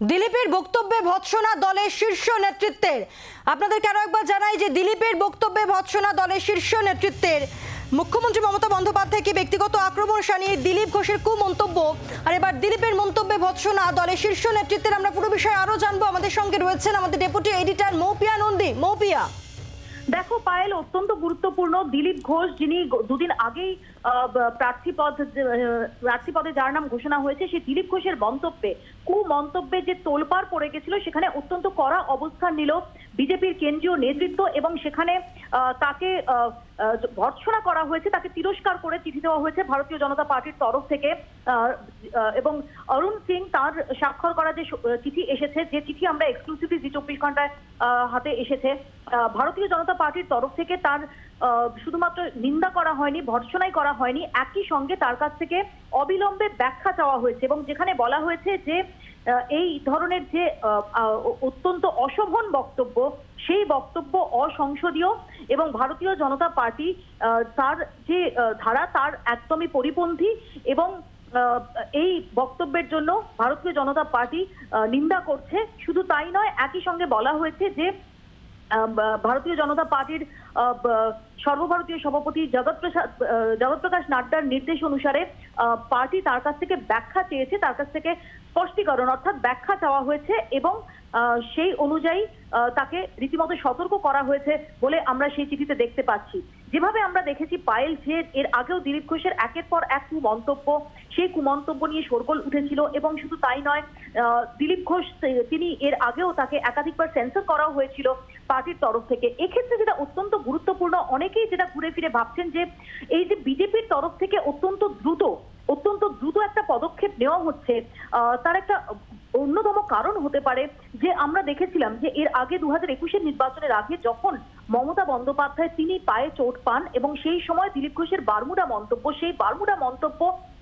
দিলীপের বক্তব্যে ভৎসনা দলের শীর্ষ নেতৃত্বের। আপনাদের আরও একবার জানাই যে দিলীপের বক্তব্যে ভৎসনা দলের শীর্ষ নেতৃত্বের মুখ্যমন্ত্রী মমতা বন্দ্যোপাধ্যায়কে ব্যক্তিগত আক্রমণ শানিয়ে দিলীপ ঘোষের কু মন্তব্য আর এবার দিলীপের মন্তব্যে ভৎসনা দলের শীর্ষ নেতৃত্বের আমরা পুরো বিষয়ে আরও জানব। আমাদের সঙ্গে রয়েছেন আমাদের ডেপুটি এডিটর মৌপিয়া নন্দী। মৌপিয়া। দেখো, পায়েল, অত্যন্ত গুরুত্বপূর্ণ। দিলীপ ঘোষ, যিনি দুদিন আগেই প্রার্থী পদ প্রার্থী পদে যার নাম ঘোষণা হয়েছে সেই দিলীপ ঘোষের মন্তব্যে কু মন্তব্যে যে তোলপাড় পড়ে গেছিল, সেখানে অত্যন্ত কড়া অবস্থান নিল বিজেপির কেন্দ্রীয় নেতৃত্ব এবং সেখানে তাকে ভর্ৎসনা করা হয়েছে, তাকে তিরস্কার করে চিঠি দেওয়া হয়েছে ভারতীয় জনতা পার্টির তরফ থেকে। এবং অরুণ সিং তার স্বাক্ষর করা যে চিঠি এসেছে, যে চিঠি আমরা এক্সক্লুসিভলি জি চব্বিশ ঘন্টায় হাতে এসেছে ভারতীয় জনতা পার্টির তরফ থেকে তার শুধুমাত্র নিন্দা করা হয়নি, ভর্ৎসনাই করা হয়নি, একই সঙ্গে তার কাছ থেকে অবিলম্বে ব্যাখ্যা চাওয়া হয়েছে এবং যেখানে বলা হয়েছে যে এই ধরনের যে অত্যন্ত অশোভন বক্তব্য, সেই বক্তব্য অসংসদীয় এবং ভারতীয় জনতা পার্টি তার যে ধারা, তার একদমই পরিপন্থী এবং এই বক্তব্যের জন্য ভারতীয় জনতা পার্টি নিন্দা করছে। শুধু তাই নয়, একই সঙ্গে বলা হয়েছে যে ভারতীয় জনতা পার্টির সর্বভারতীয় সভাপতি জগৎ প্রসাদ নাড্ডার নির্দেশ অনুসারে পার্টি তার কাছ থেকে ব্যাখ্যা চেয়েছে, তার কাছ থেকে স্পষ্টীকরণ অর্থাৎ ব্যাখ্যা চাওয়া হয়েছে এবং সেই অনুযায়ী তাকে রীতিমতো সতর্ক করা হয়েছে বলে আমরা সেই চিঠিতে দেখতে পাচ্ছি। যেভাবে আমরা দেখেছি পায়েল যে এর আগেও দিলীপ ঘোষের একের পর এক কুমন্তব্য। সেই কুমন্তব্য নিয়ে শোরগোল উঠেছিল এবং শুধু তাই নয় দিলীপ ঘোষ তিনি এর আগেও তাকে একাধিকবার সেন্সর করা হয়েছিল পার্টির তরফ থেকে। এক্ষেত্রে যেটা অত্যন্ত গুরুত্বপূর্ণ, অনেকেই যেটা ঘুরে ফিরে ভাবছেন যে, এই যে বিজেপির তরফ থেকে অত্যন্ত দ্রুত অত্যন্ত দ্রুত একটা পদক্ষেপ নেওয়া হচ্ছে তার একটা অন্যতম কারণ হতে পারে যে আমরা দেখেছিলাম যে এর আগে দু হাজার একুশের নির্বাচনের আগে যখন মমতা বন্দ্যোপাধ্যায় তিনি পায়ে চোট পান এবং সেই সময় দিলীপ ঘোষের বারমুডা মন্তব্য, সেই বারমুডা মন্তব্য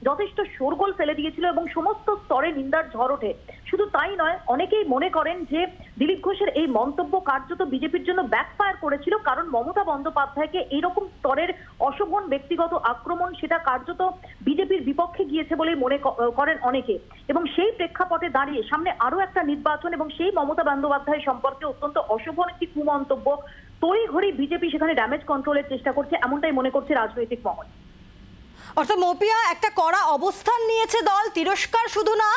যথেষ্ট শোরগোল ফেলে দিয়েছিল এবং সমস্ত স্তরে নিন্দার ঝড় ওঠে। শুধু তাই নয়, অনেকেই মনে করেন যে দিলীপ ঘোষের এই মন্তব্য কার্যত বিজেপির জন্য ব্যাকফায়ার করেছিল কারণ মমতা বন্দ্যোপাধ্যায়কে এইরকম স্তরের অশোভন ব্যক্তিগত আক্রমণ সেটা কার্যত বিজেপির বিপক্ষে গিয়েছে বলে মনে করেন অনেকে। এবং সেই প্রেক্ষাপটে দাঁড়িয়ে সামনে আরও একটা নির্বাচন এবং সেই মমতা বন্দ্যোপাধ্যায় সম্পর্কে অত্যন্ত অশোভন একটি কুমন্তব্য তড়িঘড়ি বিজেপি সেখানে ড্যামেজ কন্ট্রোলের চেষ্টা করছে এমনটাই মনে করছে রাজনৈতিক মহল। অর্থাৎ মৌপিয়া একটা কড়া অবস্থান নিয়েছে দল তিরস্কার শুধু না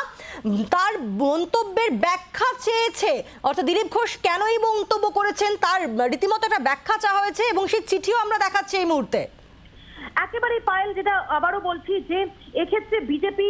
তার মন্তব্যের ব্যাখ্যা চেয়েছে। অর্থাৎ দিলীপ ঘোষ কেন এই মন্তব্য করেছেন তার রীতিমতো একটা ব্যাখ্যা চাওয়া হয়েছে এবং সেই চিঠিও আমরা দেখাচ্ছি এই মুহূর্তে। একেবারে পায়েল যেটা আবারও বলছি যে এক্ষেত্রে বিজেপি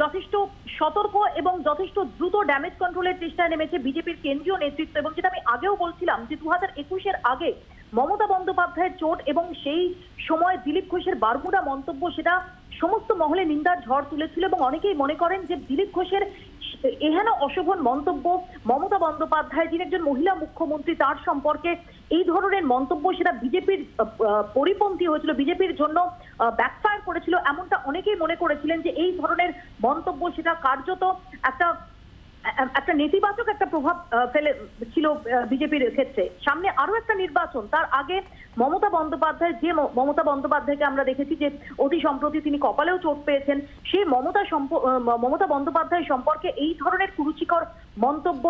যথেষ্ট সতর্ক এবং যথেষ্ট দ্রুত ড্যামেজ কন্ট্রোলের চেষ্টায় নেমেছে বিজেপির কেন্দ্রীয় নেতৃত্ব এবং যেটা আমি আগেও বলছিলাম যে দু হাজার একুশের আগে মমতা বন্দ্যোপাধ্যায়ের চোট এবং সেই সময় দিলীপ ঘোষের বারমুডা মন্তব্য সেটা সমস্ত মহলে নিন্দার ঝড় তুলেছিল এবং অনেকেই মনে করেন যে দিলীপ ঘোষের এহেন অশোভন মন্তব্য মমতা বন্দ্যোপাধ্যায় যিনি একজন মহিলা মুখ্যমন্ত্রী তার সম্পর্কে এই ধরনের মন্তব্য সেটা বিজেপির পরিপন্থী হয়েছিল, বিজেপির জন্য ব্যাকফায়ার করেছিল, এমনটা অনেকেই মনে করেছিলেন যে এই ধরনের মন্তব্য সেটা কার্যত একটা একটা নেতিবাচক একটা প্রভাব ফেলে, ছিল বিজেপির ক্ষেত্রে। সামনে আরও একটা নির্বাচন, তার আগে মমতা বন্দ্যোপাধ্যায়, যে মমতা বন্দ্যোপাধ্যায়কে আমরা দেখেছি যে অতি সম্প্রতি তিনি কপালেও চোট পেয়েছেন, সেই মমতা মমতা বন্দ্যোপাধ্যায় সম্পর্কে এই ধরনের কুরুচিকর মন্তব্য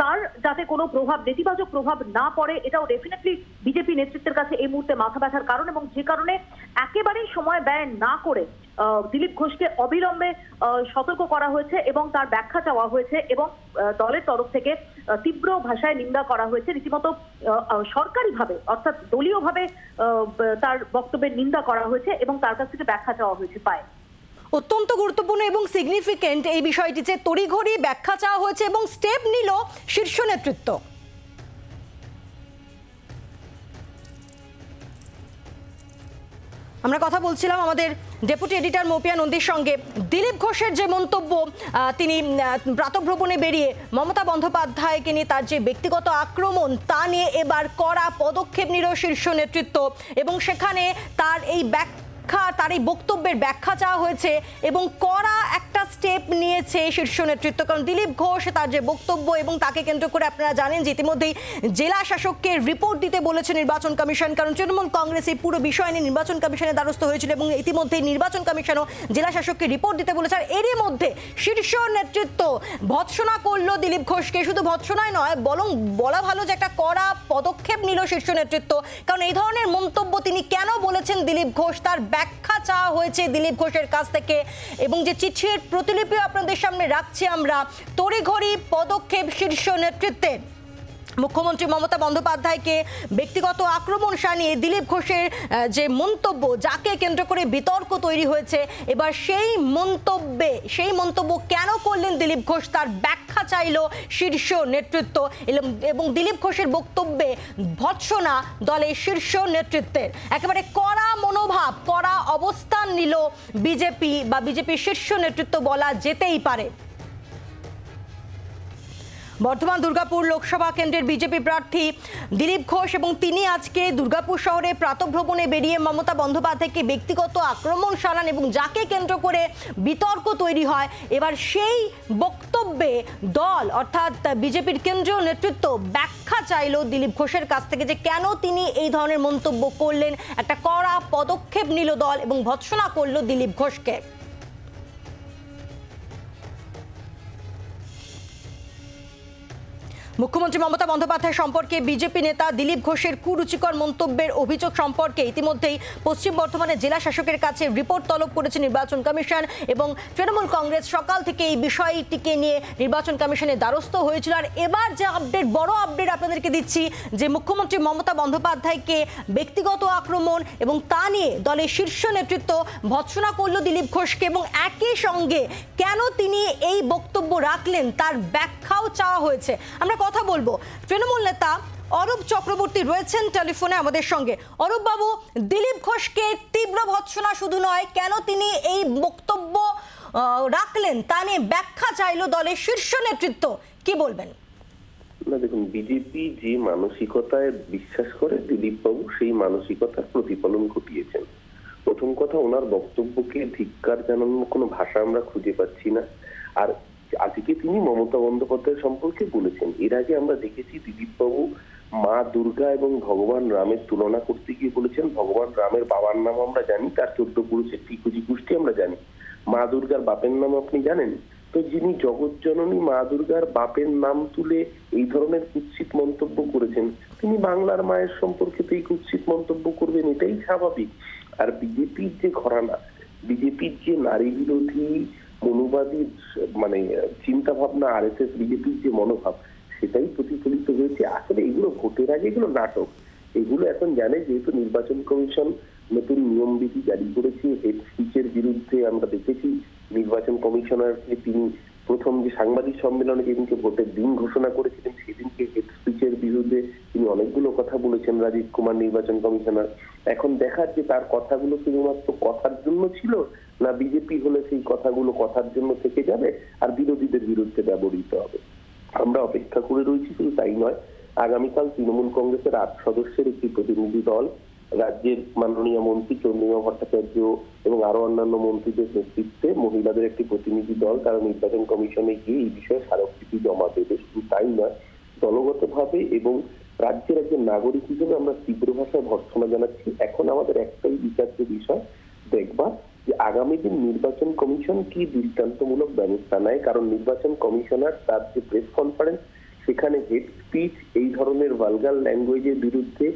তার যাতে কোনো প্রভাব, নেতিবাচক প্রভাব না পড়ে, এটাও ডেফিনেটলি বিজেপি নেতৃত্বের কাছে এই মুহূর্তে মাথা ব্যথার কারণ এবং যে কারণে একেবারেই সময় ব্যয় না করে দিলীপ ঘোষকে অবিলম্বে সতর্ক করা হয়েছে এবং তার ব্যাখ্যা চাওয়া হয়েছে এবং দলের তরফ থেকে তীব্র ভাষায় নিন্দা করা হয়েছে। রীতিমতো সরকারিভাবে অর্থাৎ দলীয়ভাবে তার বক্তব্যের নিন্দা করা হয়েছে এবং তার কাছ থেকে ব্যাখ্যা চাওয়া হয়েছে পায়। অত্যন্ত গুরুত্বপূর্ণ এবং সিগনিফিকেন্ট এই বিষয়টি যে তড়িঘড়ি ব্যাখ্যা চাওয়া হয়েছে এবং স্টেপ নিল শীর্ষ নেতৃত্ব। আমরা কথা বলছিলাম আমাদের ডেপুটি এডিটর মৌপিয়া নন্দীর সঙ্গে। দিলীপ ঘোষের যে মন্তব্য তিনি প্রাতভ্রমণে বেরিয়ে মমতা বন্দ্যোপাধ্যায়কে নিয়ে তার যে ব্যক্তিগত আক্রমণ, তা নিয়ে এবার কড়া পদক্ষেপ নিল শীর্ষ নেতৃত্ব এবং সেখানে তার এই ব্যাক ব্যাখ্যা, তার এই বক্তব্যের ব্যাখ্যা চাওয়া হয়েছে এবং কড়া একটা স্টেপ নিয়েছে শীর্ষ নেতৃত্ব। কারণ দিলীপ ঘোষ তার যে বক্তব্য এবং তাকে কেন্দ্র করে আপনারা জানেন যে ইতিমধ্যেই জেলা শাসককে রিপোর্ট দিতে বলেছে নির্বাচন কমিশন। কারণ তৃণমূল কংগ্রেস এই পুরো বিষয় নিয়ে নির্বাচন কমিশনের দ্বারস্থ হয়েছিল এবং ইতিমধ্যেই নির্বাচন কমিশনও জেলা শাসককে রিপোর্ট দিতে বলেছে। আর এরই মধ্যে শীর্ষ নেতৃত্ব ভৎসনা করল দিলীপ ঘোষকে। শুধু ভৎসনায় নয়, বরং বলা ভালো যে একটা কড়া পদক্ষেপ নিল শীর্ষ নেতৃত্ব। কারণ এই ধরনের মন্তব্য তিনি কেন বলেছেন দিলীপ ঘোষ, তার ব্যাখ্যা চাওয়া হয়েছে দিলীপ ঘোষের কাছ থেকে এবং যে চিঠির প্রতিলিপি আপনাদের সামনে রাখছি আমরা, তড়িঘড়ি পদক্ষেপ শীর্ষ নেতৃত্বের। মুখ্যমন্ত্রী মমতা বন্দ্যোপাধ্যায়কে ব্যক্তিগত আক্রমণ সানিয়ে দিলীপ ঘোষের যে মন্তব্য, যাকে কেন্দ্র করে বিতর্ক তৈরি হয়েছে, এবার সেই মন্তব্যে, সেই মন্তব্য কেন করলেন দিলীপ ঘোষ? তার ব্যাখ্যা চাইল শীর্ষ নেতৃত্ব এবং দিলীপ ঘোষের বক্তব্যে ভৎসনা দলের শীর্ষ নেতৃত্বের। একেবারে কড়া মনোভাব, কড়া অবস্থান নিল বিজেপি বা বিজেপির শীর্ষ নেতৃত্ব বলা যেতেই পারে। বর্ধমান দুর্গাপুর লোকসভা কেন্দ্রের বিজেপি প্রার্থী দিলীপ ঘোষ এবং তিনি আজকে দুর্গাপুর শহরে প্রাতভ্রমণে বেরিয়ে মমতা বন্দ্যোপাধ্যায়কে ব্যক্তিগত আক্রমণ চালান এবং যাকে কেন্দ্র করে বিতর্ক তৈরি হয়, এবার সেই বক্তব্যে দল, অর্থাৎ বিজেপির কেন্দ্রীয় নেতৃত্ব ব্যাখ্যা চাইল দিলীপ ঘোষের কাছ থেকে যে কেন তিনি এই ধরনের মন্তব্য করলেন, একটা কড়া পদক্ষেপ নিল দল এবং ভৎসনা করল দিলীপ ঘোষকে। মুখ্যমন্ত্রী মমতা বন্দ্যোপাধ্যায় সম্পর্কে বিজেপি নেতা দিলীপ ঘোষের কুরুচিকর মন্তব্যের অভিযোগ সম্পর্কে ইতিমধ্যেই পশ্চিম বর্ধমানে জেলা শাসকের কাছে রিপোর্ট তলব করেছে নির্বাচন কমিশন এবং তৃণমূল কংগ্রেস সকাল থেকে এই বিষয়টিকে নিয়ে নির্বাচন কমিশনের দ্বারস্থ হয়েছিল। আর এবার যে আপডেট, বড় আপডেট আপনাদেরকে দিচ্ছি যে মুখ্যমন্ত্রী মমতা বন্দ্যোপাধ্যায়কে ব্যক্তিগত আক্রমণ এবং তা নিয়ে দলের শীর্ষ নেতৃত্ব ভৎসনা করল দিলীপ ঘোষকে এবং একই সঙ্গে কেন তিনি এই বক্তব্য রাখলেন তার ব্যাখ্যাও চাওয়া হয়েছে। আমরা কথা বলব। তৃণমূল নেতা অরূপ চক্রবর্তী রয়েছেন টেলিফোনে আমাদের সঙ্গে। অরূপ বাবু দিলীপ ঘোষকে তীব্র ভৎসনা শুধু নয়, কেন তিনি এই বক্তব্য রাখলেন? তা নিয়ে ব্যাখ্যা চাইলো দলের শীর্ষ নেতৃত্ব। কি বলবেন? না, দেখুন বিজেপি যে মানসিকতায় বিশ্বাস করে দিলীপ বাবু সেই মানসিকতার প্রতিফলন ঘটিয়েছেন। প্রথম কথা, ওনার বক্তব্যকে ধিক্কার জানানোর কোনো ভাষা আমরা খুঁজে পাচ্ছি না। আর আজকে তিনি মমতা বন্দ্যোপাধ্যায় সম্পর্কে বলেছেন। এর আগে আমরা দেখেছি দিলীপ বাবু মা দুর্গা এবং ভগবান রামের তুলনা করতে গিয়ে বলেছেন, ভগবান রামের বাবার নাম আমরা জানি, তার চোদ্দ পুরুষের টিকুজি গোষ্ঠী আমরা জানি। মা দুর্গার বাপের নাম আপনি জানেন? তো যিনি জগৎ জননী মা দুর্গার বাপের নাম তুলে এই ধরনের কুৎসিত মন্তব্য করেছেন, তিনি বাংলার মায়ের সম্পর্কে তো এই কুৎসিত মন্তব্য করবেন, এটাই স্বাভাবিক। আর বিজেপির যে ঘরানা, বিজেপির যে নারী বিরোধী মনোবাদী মানে চিন্তা ভাবনা আর এস এস বিজেপির যে মনোভাব, সেটাই প্রতিফলিত হয়েছে। আসলে এগুলো ভোটের আগে এগুলো নাটক। এগুলো এখন জানে, যেহেতু নির্বাচন কমিশন নতুন নিয়ম বিধি জারি করেছে হেড স্পিচের বিরুদ্ধে আমরা দেখেছি, নির্বাচন কমিশনারকে তিনি প্রথম যে সাংবাদিক সম্মেলনে যেদিনকে ভোটের দিন ঘোষণা করেছিলেন, সেদিনকে হেড স্পিচের বিরুদ্ধে তিনি অনেকগুলো কথা বলেছেন, রাজীব কুমার নির্বাচন কমিশনার। এখন দেখার যে তার কথাগুলো শুধুমাত্র কথার জন্য ছিল না বিজেপি হলে সেই কথাগুলো কথার জন্য থেকে যাবে আর বিরোধীদের বিরুদ্ধে ব্যবহৃত হবে। আমরা অপেক্ষা করে রয়েছি, শুধু তাই নয়, আগামীকাল তৃণমূল কংগ্রেসের আট সদস্যের একটি প্রতিনিধি দল, রাজ্যের মাননীয় মন্ত্রী চন্দ্রিমা ভট্টাচার্য এবং আরও অন্যান্য মন্ত্রীদের নেতৃত্বে মহিলাদের একটি প্রতিনিধি দল তারা নির্বাচন কমিশনে গিয়ে এই বিষয়ে স্মারকলিপি জমা দেবে, শুধু তাই নয়, দলগতভাবে এবং রাজ্যের একজন নাগরিক হিসেবে আমরা তীব্র ভাষায় ভর্সনা জানাচ্ছি। এখন আমাদের একটাই বিচার্য বিষয় দেখবা যে আগামী দিন নির্বাচন কমিশন কি দৃষ্টান্তমূলক ব্যবস্থা নেয়? কারণ নির্বাচন কমিশনার তার যে প্রেস কনফারেন্স, সেখানে হেড স্পিচ এই ধরনের ভালগার ল্যাঙ্গুয়েজের বিরুদ্ধে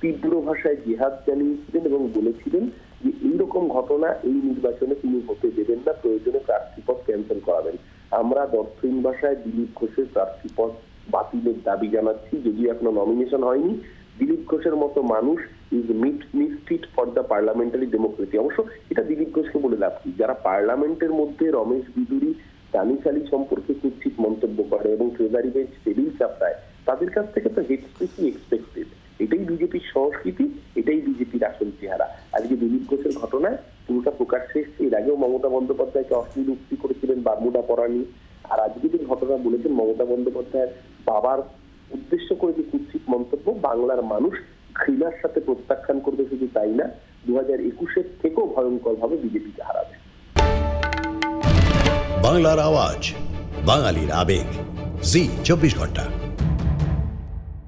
তীব্র ভাষায় জিহাদ জানিয়েছিলেন এবং বলেছিলেন যে এইরকম ঘটনা এই নির্বাচনে তিনি হতে দেবেন না, প্রয়োজনে প্রার্থীপদ ক্যান্সেল করাবেন। আমরা দর্শহীন ভাষায় দিলীপ ঘোষের প্রার্থীপদ বাতিলের দাবি জানাচ্ছি। যদিও এখনও নমিনেশন হয়নি, দিলীপ ঘোষের মতো মানুষ is misfit for the parliamentary democracy অবশ্য এটা দিলীপ ঘোষকে বলে লাভ কি? যারা পার্লামেন্টের মধ্যে রমেশ বিদুরি দানিশালী সম্পর্কে কুৎসিত মন্তব্য করে এবং ট্রেজারি বেঞ্চ টেবিল চাপড়ায়, তাদের কাছ থেকে তো হেড স্পিচই এক্সপেক্টেড এটাই বিজেপির সংস্কৃতি, এটাই বিজেপির আসল চেহারা। আজকে দিলীপ ঘোষের ঘটনায় পুরোটা প্রকাশ্যে এসছে এর আগেও মমতা বন্দ্যোপাধ্যায়কে অশ্লীল উক্তি করেছিলেন বারমুডা পরানি। আর আজকে যে ঘটনা বলেছেন মমতা বন্দ্যোপাধ্যায়ের বাবার উদ্দেশ্য করে যে কুৎসিত মন্তব্য, বাংলার মানুষ ঘৃণার সাথে প্রত্যাখ্যান করবে শুধু তাই না দু হাজার একুশের থেকেও ভয়ঙ্কর ভাবে বিজেপিকে হারাবে। বাংলার আওয়াজ, বাঙালির আবেগ। জি, চব্বিশ ঘণ্টা।